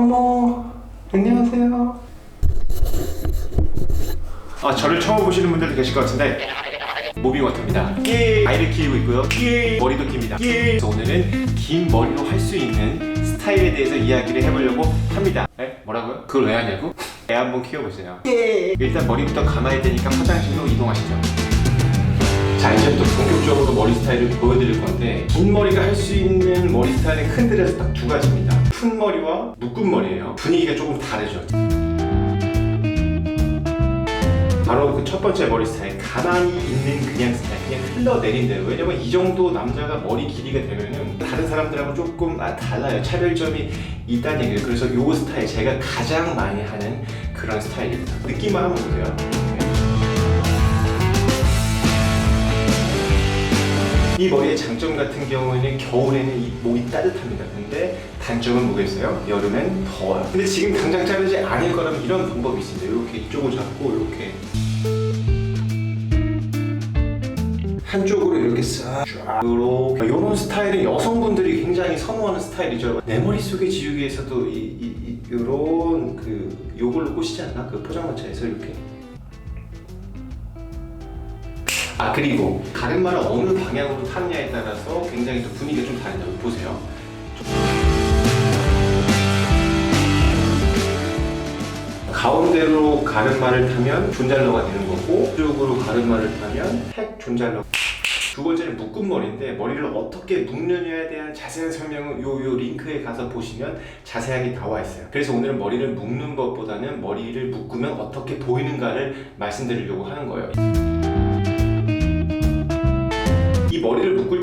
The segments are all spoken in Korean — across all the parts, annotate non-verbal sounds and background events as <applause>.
어머, 안녕하세요. 아, 저를 처음 보시는 분들도 계실 것 같은데 모빙워터입니다. 예, 아이를 키우고 있고요. 예, 머리도 깁니다. 예. 그래서 오늘은 긴 머리로 할 수 있는 스타일에 대해서 이야기를 해보려고 합니다. 에? 뭐라고요? 그걸 왜 하냐고? 애 한번 키워보세요. 예. 일단 머리부터 감아야 되니까 화장실로 이동하시죠. 자 이제부터 본격적으로 머리 스타일을 보여드릴 건데 긴 머리가 할 수 있는 머리 스타일은 큰 틀에서 딱 두 가지입니다. 푼 머리와 묶은 머리예요. 분위기가 조금 다르죠. 바로 그 첫 번째 머리 스타일 가만히 있는 그냥 스타일 그냥 흘러내린 대로 왜냐면 이 정도 남자가 머리 길이가 되면은 다른 사람들하고 조금 아, 달라요. 차별점이 있다는 얘기예요. 그래서 요 스타일 제가 가장 많이 하는 그런 스타일입니다. 느낌만 한번 보세요 이 머리의 장점 같은 경우에는 겨울에는 이 목이 따뜻합니다. 근데 단점은 뭐겠어요? 여름엔 더워요. 근데 지금 당장 자르지 않을 거라면 이런 방법이 있습니다. 이렇게 이쪽을 잡고 이렇게 한쪽으로 이렇게 싹 이렇게 이런 스타일은 여성분들이 굉장히 선호하는 스타일이죠. 내 머릿속에 지우기 위해서도 이, 이, 이, 이 런 그 요걸로 꼬시지 않나? 그 포장마차에서 이렇게 아 그리고 가르마를 어느 방향으로 타느냐에 따라서 굉장히 또 분위기가 좀 다르다고 보세요. 가운데로 가르마를 타면 존잘러가 되는 거고 이쪽으로 가르마를 타면 핵 존잘러. 두 번째는 묶은 머리인데 머리를 어떻게 묶느냐에 대한 자세한 설명은 요, 요 링크에 가서 보시면 자세하게 나와 있어요. 그래서 오늘은 머리를 묶는 것보다는 머리를 묶으면 어떻게 보이는가를 말씀드리려고 하는 거예요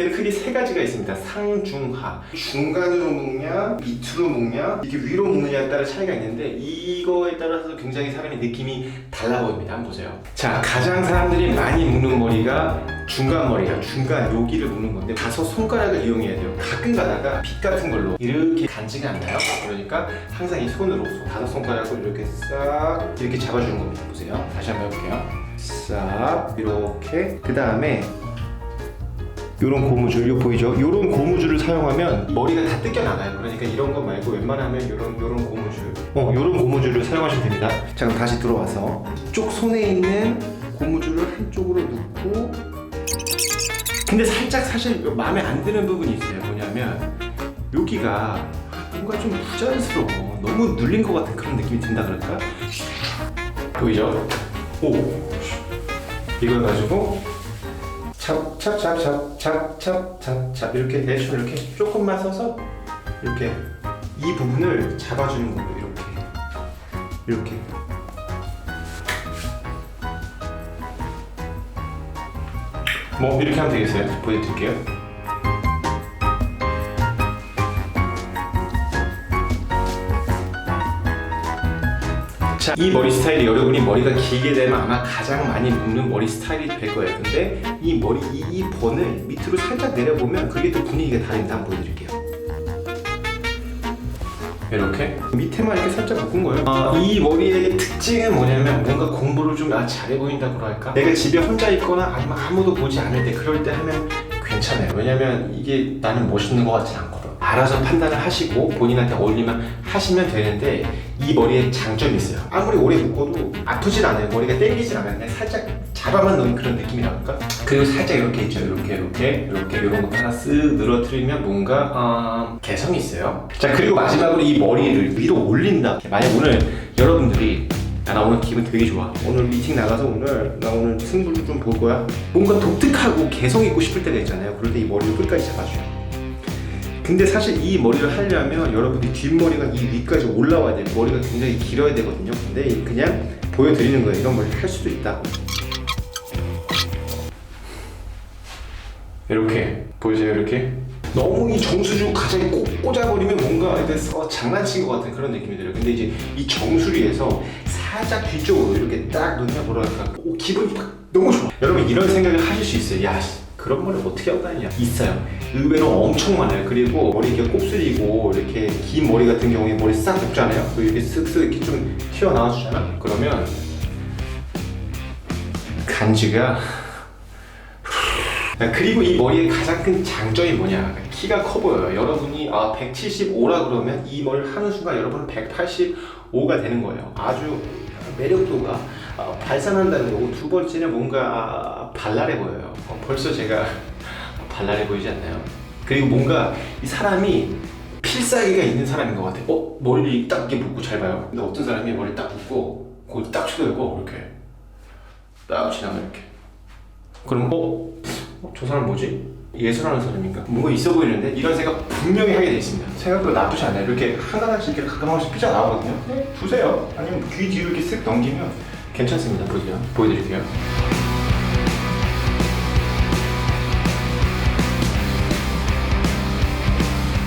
때는 크게 세 가지가 있습니다. 상중하. 중간으로 묶냐, 밑으로 묶냐, 이게 위로 묶느냐에 따라 차이가 있는데 이거에 따라서 굉장히 사람의 느낌이 달라 보입니다. 한번 보세요. 자, 가장 사람들이 많이 묶는 머리가 중간 머리야. 중간 여기를 묶는 건데 다섯 손가락을 이용해야 돼요. 가끔 가다가 빗 같은 걸로 이렇게 간지가 안 나요. 그러니까 항상 이 손으로 다섯 손가락을 이렇게 싹 이렇게 잡아주는 겁니다. 보세요. 다시 한번 해볼게요. 싹 이렇게 그 다음에 요런 고무줄, 요 보이죠? 요런 고무줄을 사용하면 머리가 다 뜯겨 나가요. 그러니까 이런 거 말고 웬만하면 요런 요런 고무줄, 어 요런 고무줄을 사용하시면 됩니다. 자 그럼 다시 들어와서 이쪽 손에 있는 고무줄을 한쪽으로 넣고 근데 살짝 사실 마음에 안 드는 부분이 있어요. 뭐냐면 여기가 뭔가 좀 부자연스러워. 너무 눌린 것 같은 그런 느낌이 든다 그럴까? 보이죠? 오 이걸 가지고 찹찹찹찹찹찹찹찹 이렇게 대충 이렇게 조금만 써서 이렇게 이 부분을 잡아주는 거예요 이렇게. 이렇게. 뭐 이렇게 하면 되겠어요? 보여드릴게요 자, 이 머리 스타일이 여러분이 머리가 길게 되면 아마 가장 많이 묶는 머리 스타일이 될 거예요. 근데 이 머리 이, 이 번을 밑으로 살짝 내려보면 그게 또 분위기가 다릅니다. 한번 보여드릴게요. 이렇게 밑에만 이렇게 살짝 묶은 거예요. 아, 이 머리의 특징은 뭐냐면 뭔가 공부를 좀 아, 잘해 보인다고 할까? 내가 집에 혼자 있거나 아니면 아무도 보지 않을 때 그럴 때 하면 괜찮아요. 왜냐면 이게 나는 멋있는 것 같진 않거든. 알아서 판단을 하시고 본인한테 어울리면 하시면 되는데 이 머리에 장점이 있어요. 아무리 오래 묶어도 아프진 않아요. 머리가 땡기진 않아요. 살짝 잡아만 놓은 그런 느낌이랄까? 그리고 살짝 이렇게 있죠. 이렇게 이렇게 이렇게 이런 거 하나 쓱 늘어뜨리면 뭔가 어, 개성이 있어요. 자 그리고 마지막으로 이 머리를 위로 올린다. 만약 오늘 여러분들이 야, 나 오늘 기분 되게 좋아. 오늘 미팅 나가서 오늘 나 오늘 승부를 좀 볼 거야. 뭔가 독특하고 개성 있고 싶을 때가 있잖아요. 그럴 때 이 머리를 끝까지 잡아줘요. 근데 사실 이 머리를 하려면 여러분이 뒷머리가 이 위까지 올라와야 돼요. 머리가 굉장히 길어야 되거든요. 근데 그냥 보여드리는 거예요. 이런 머리를 할 수도 있다. 이렇게 보이세요? 이렇게 너무 이 정수주 가장에 꼭 꽂아버리면 뭔가 어, 장난친 것 같은 그런 느낌이 들어요. 근데 이제 이 정수리에서 살짝 뒤쪽으로 이렇게 딱 뭐랄까 오, 기분이 딱 너무 좋아. 여러분 이런 생각을 하실 수 있어요. 야 씨, 그런 머리 어떻게 하고 다니냐? 있어요. 의외로 엄청 많아요. 그리고 머리 이렇게 곱슬이고 이렇게 긴 머리 같은 경우에 머리 싹 묶잖아요. 그리고 이렇게 쓱쓱 이렇게 좀 튀어나와 주잖아. 그러면 간지가 아, 그리고 이 머리의 가장 큰 장점이 뭐냐? 키가 커 보여요. 여러분이 아 175라 그러면 이 머리를 하는 순간 여러분은 185가 되는 거예요. 아주 매력도가 아, 발산한다는 거고 두 번째는 뭔가 아, 발랄해 보여요. 어, 벌써 제가 <laughs> 발랄해 보이지 않나요? 그리고 뭔가 이 사람이 필살기가 있는 사람인 것 같아요. 어 머리를 딱 이렇게 묶고 잘 봐요. 근데 어떤 사람이 머리 딱 묶고 거기 딱 쳐들고 이렇게 딱 지나면 이렇게. 그럼 어? 어, 저 사람 뭐지? 예술하는 사람인가? 뭔가 있어 보이는데 이런 생각 분명히 하게 돼 있습니다. 생각보다 나쁘지 않아요. 이렇게 하나씩 이렇게 가끔 한 번씩 피자 나오거든요. 네, 두세요. 아니면 귀 뒤로 이렇게 쓱 넘기면 괜찮습니다. 보세요. 보여드릴게요.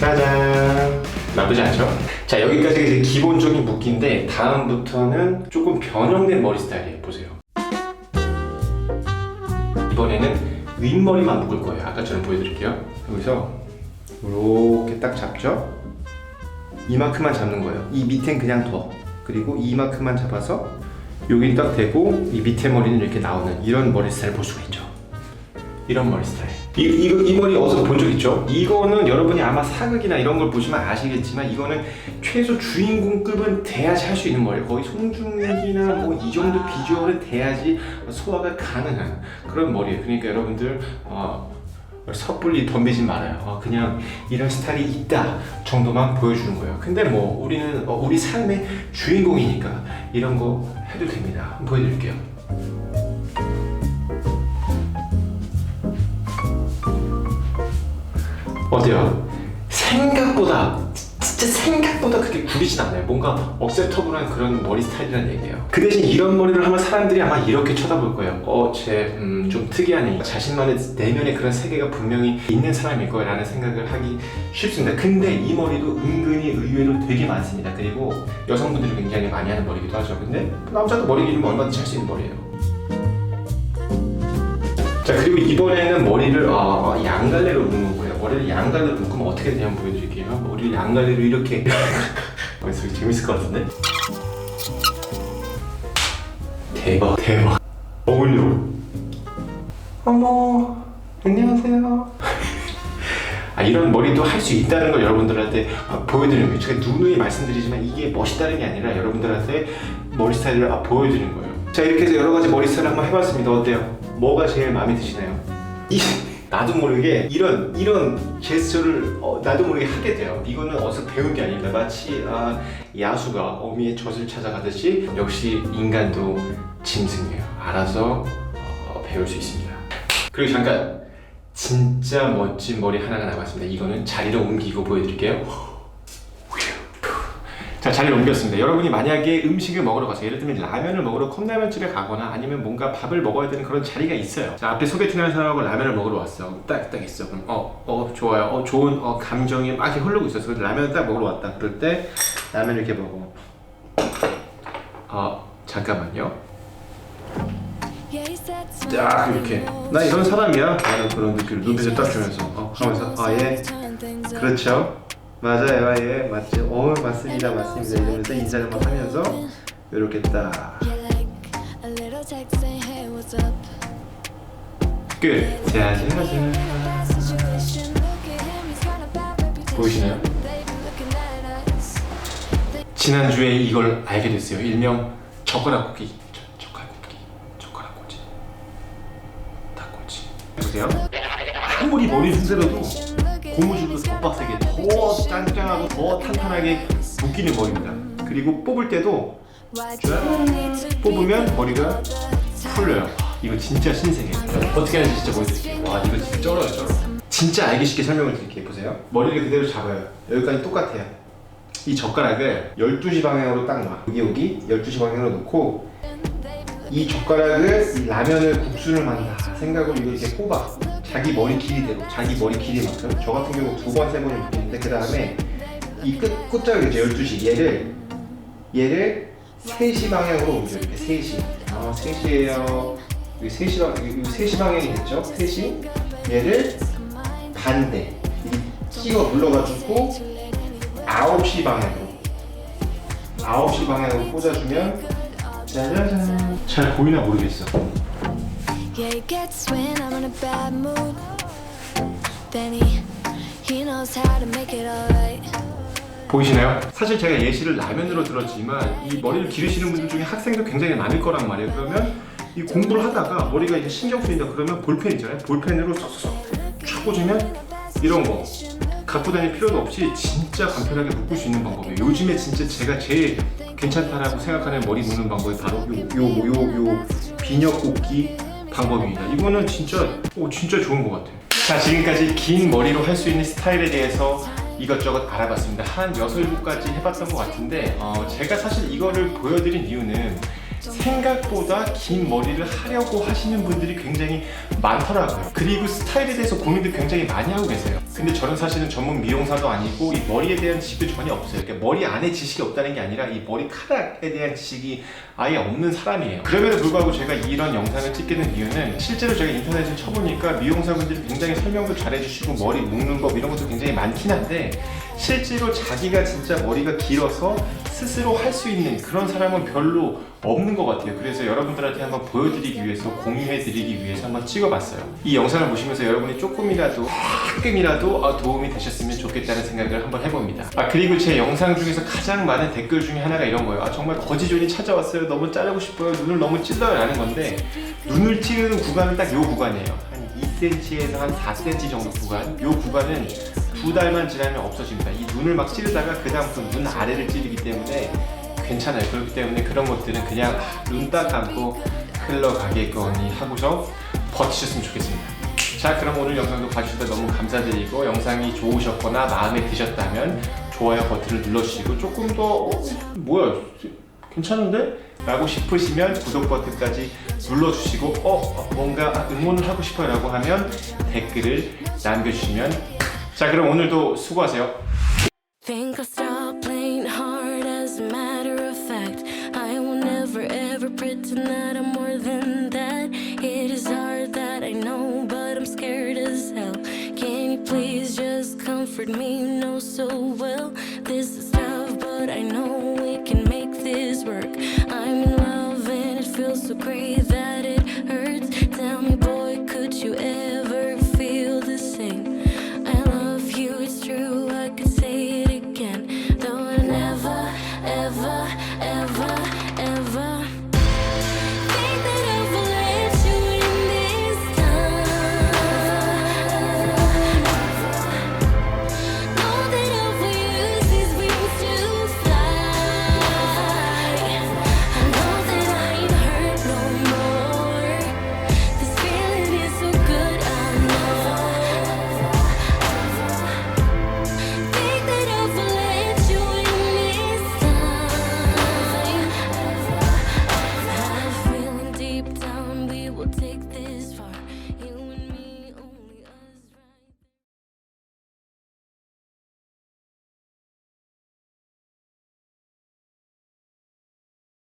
짜잔. 나쁘지 않죠? 자 여기까지가 이제 기본적인 묶기인데 다음부터는 조금 변형된 머리 스타일이에요. 보세요. 이번에는 윗머리만 묶을 거예요. 아까처럼 보여드릴게요. 여기서 이렇게 딱 잡죠. 이만큼만 잡는 거예요. 이 밑엔 그냥 둬. 그리고 이만큼만 잡아서 여기 딱 대고 이 밑에 머리는 이렇게 나오는 이런 머리 스타일 볼 수가 있죠. 이런 머리 스타일. 이, 이거, 이 머리 어디서 본 적 있죠? 이거는 여러분이 아마 사극이나 이런 걸 보시면 아시겠지만 이거는 최소 주인공급은 돼야지 할 수 있는 머리예요. 거의 송중기나 뭐 이 정도 비주얼은 돼야지 소화가 가능한 그런 머리예요. 그러니까 여러분들 어, 섣불리 덤비지 말아요. 어, 그냥 이런 스타일이 있다 정도만 보여주는 거예요. 근데 뭐 우리는 어, 우리 삶의 주인공이니까 이런 거 해도 됩니다. 보여드릴게요. 어때요? 생각보다 진짜 생각보다 그렇게 구리진 않아요. 뭔가 억셉터블한 그런 머리 스타일이라는 얘기예요. 그 대신 이런 머리를 하면 사람들이 아마 이렇게 쳐다볼 거예요. 어, 쟤좀 특이하네. 자신만의 내면의 그런 세계가 분명히 있는 사람일 거라는 생각을 하기 쉽습니다. 근데 이 머리도 은근히 의외로 되게 많습니다. 그리고 여성분들이 굉장히 많이 하는 머리기도 하죠. 근데 남자도 머리 기르면 얼마든지 할 수 있는 머리예요. 자 그리고 이번에는 머리를 어, 양갈래로 묶는 거예요. 머리를 양갈래로 묶으면 어떻게 되냐 한번 보여드릴게요. 머리를 양갈래로 이렇게 <laughs> 어, 되게 재밌을 것 같은데? 대박 대박 어울려 어머 안녕하세요 <laughs> 아, 이런 머리도 할 수 있다는 걸 여러분들한테 아, 보여드리는 거예요. 제가 누누이 말씀드리지만 이게 멋있다는 게 아니라 여러분들한테 머리 스타일을 아, 보여드리는 거예요. 자 이렇게 해서 여러 가지 머리 스타일 한번 해봤습니다. 어때요? 뭐가 제일 마음에 드시나요? 이 나도 모르게 이런 이런 제스처를 어, 나도 모르게 하게 돼요. 이거는 어디서 배운 게 아닙니다. 마치 아, 야수가 어미의 젖을 찾아가듯이 역시 인간도 짐승이에요. 알아서 어, 배울 수 있습니다. 그리고 잠깐 진짜 멋진 머리 하나가 남았습니다. 이거는 자리를 옮기고 보여드릴게요. 자 자리를 옮겼습니다. 여러분이 만약에 음식을 먹으러 가서 예를 들면 라면을 먹으러 컵라면집에 가거나 아니면 뭔가 밥을 먹어야 되는 그런 자리가 있어요. 자 앞에 소개팅하는 사람하고 라면을 먹으러 왔어. 딱딱 있어. 그럼 어 어 좋아요. 어 좋은 어 감정이 막 이렇게 흐르고 있었어. 그래서 라면을 딱 먹으러 왔다. 그럴 때 라면을 이렇게 먹어. 아 잠깐만요. 딱 이렇게 나 이런 사람이야 라는 그런 느낌을 눈빛을 딱 주면서 어 하면서 아 예 그렇죠 맞아요. 예 맞죠 어 맞습니다. 맞습니다. 이러면서 인사를 막 하면서 이렇게 딱끝 짜자잔 보이시나요? 지난주에 이걸 알게 됐어요. 일명 젓가락 꽂기. 저- 젓가락 꽂기. 젓 가락 꽂기. 닭꽂기 보세요. 아무리 머리 흔들어도 고무줄도 더 빡세게 더 짱짱하고 더 탄탄하게 묶이는 머리입니다. 그리고 뽑을 때도 짠 뽑으면 머리가 풀려요. 이거 진짜 신세계. 어떻게 하는지 진짜 보여드릴게요. 와 이거 진짜 쩔어요 쩔어 진짜 알기 쉽게 설명을 드릴게요. 보세요. 머리를 그대로 잡아요. 여기까지 똑같아요. 이 젓가락을 12시 방향으로 딱 놔. 여기 여기 12시 방향으로 놓고 이 젓가락을 이 라면을 국수를 만다 생각으로 이거 이렇게 꼽아. 자기 머리 길이대로 자기 머리 길이만큼 저 같은 경우 두 번 세 번을 묶이는데 그 다음에 이 끝 끝자락 이제 12시. 얘를 얘를 3시 방향으로 옮겨 이렇게 3시. 아 3시에요. 여기 3시 방 여기 3시 방향이 됐죠? 3시. 얘를 반대. 이 끼워 눌러가지고 9시 방향으로. 9시 방향으로 꽂아주면 짜자잔. 잘 보이나 모르겠어 Yeah, he gets when I'm in a bad mood. Then he, He knows how to make it alright. 보이시나요? 사실 제가 예시를 라면으로 들었지만 이 머리를 기르시는 분들 중에 학생도 굉장히 많을 거란 말이에요. 그러면 이 공부를 하다가 머리가 이제 신경 쓰인다 그러면 볼펜 있잖아요. 볼펜으로 쏙쏙 촥 꽂으면 이런 거 갖고 다닐 필요도 없이 진짜 간편하게 묶을 수 있는 방법이에요. 요즘에 진짜 제가 제일 괜찮다라고 생각하는 머리 묶는 방법이 바로 요 요 요 요 비녀 꽂기 방법입니다. 이거는 진짜 오 진짜 좋은 것 같아요. 자 지금까지 긴 머리로 할 수 있는 스타일에 대해서 이것저것 알아봤습니다. 한 6, 7가지 해봤던 것 같은데 어, 제가 사실 이거를 보여드린 이유는 생각보다 긴 머리를 하려고 하시는 분들이 굉장히 많더라고요. 그리고 스타일에 대해서 고민도 굉장히 많이 하고 계세요. 근데 저는 사실은 전문 미용사도 아니고 이 머리에 대한 지식도 전혀 없어요. 그러니까 머리 안에 지식이 없다는 게 아니라 이 머리카락에 대한 지식이 아예 없는 사람이에요. 그럼에도 불구하고 제가 이런 영상을 찍게 된 이유는 실제로 제가 인터넷을 쳐보니까 미용사분들이 굉장히 설명도 잘 해주시고 머리 묶는 법 이런 것도 굉장히 많긴 한데 실제로 자기가 진짜 머리가 길어서 스스로 할 수 있는 그런 사람은 별로 없는 것 같아요. 그래서 여러분들한테 한번 보여드리기 위해서 공유해드리기 위해서 한번 찍어봤어요. 이 영상을 보시면서 여러분이 조금이라도 조금이라도 어, 도움이 되셨으면 좋겠다는 생각을 한번 해봅니다. 아 그리고 제 영상 중에서 가장 많은 댓글 중에 하나가 이런 거예요. 아 정말 거지존이 찾아왔어요. 너무 자르고 싶어요. 눈을 너무 찔러요 라는 건데 눈을 찌르는 구간은 딱 요 구간이에요. 한 2cm에서 한 4cm 정도 구간. 요 구간은 두 달만 지나면 없어집니다. 이 눈을 막 찌르다가 그 다음부터 눈 아래를 찌르기 때문에 괜찮아요. 그렇기 때문에 그런 것들은 그냥 눈 딱 감고 흘러가겠거니 하고서 버티셨으면 좋겠습니다. 자, 그럼 오늘 영상도 봐주셔서 너무 감사드리고 영상이 좋으셨거나 마음에 드셨다면 좋아요 버튼을 눌러주시고 조금 더 어, 뭐야 괜찮은데? 라고 싶으시면 구독 버튼까지 눌러주시고 어, 어, 뭔가 응원을 하고 싶어요 라고 하면 댓글을 남겨주시면 자 그럼 오늘도 수고하세요 Think I'll stop playing hard as a matter of fact. I will never ever pretend that I'm more than that. It is hard that I know, but I'm scared as hell. Can you please just comfort me? You know so well this is tough, but I know we can make this work. I'm in love and it feels so great that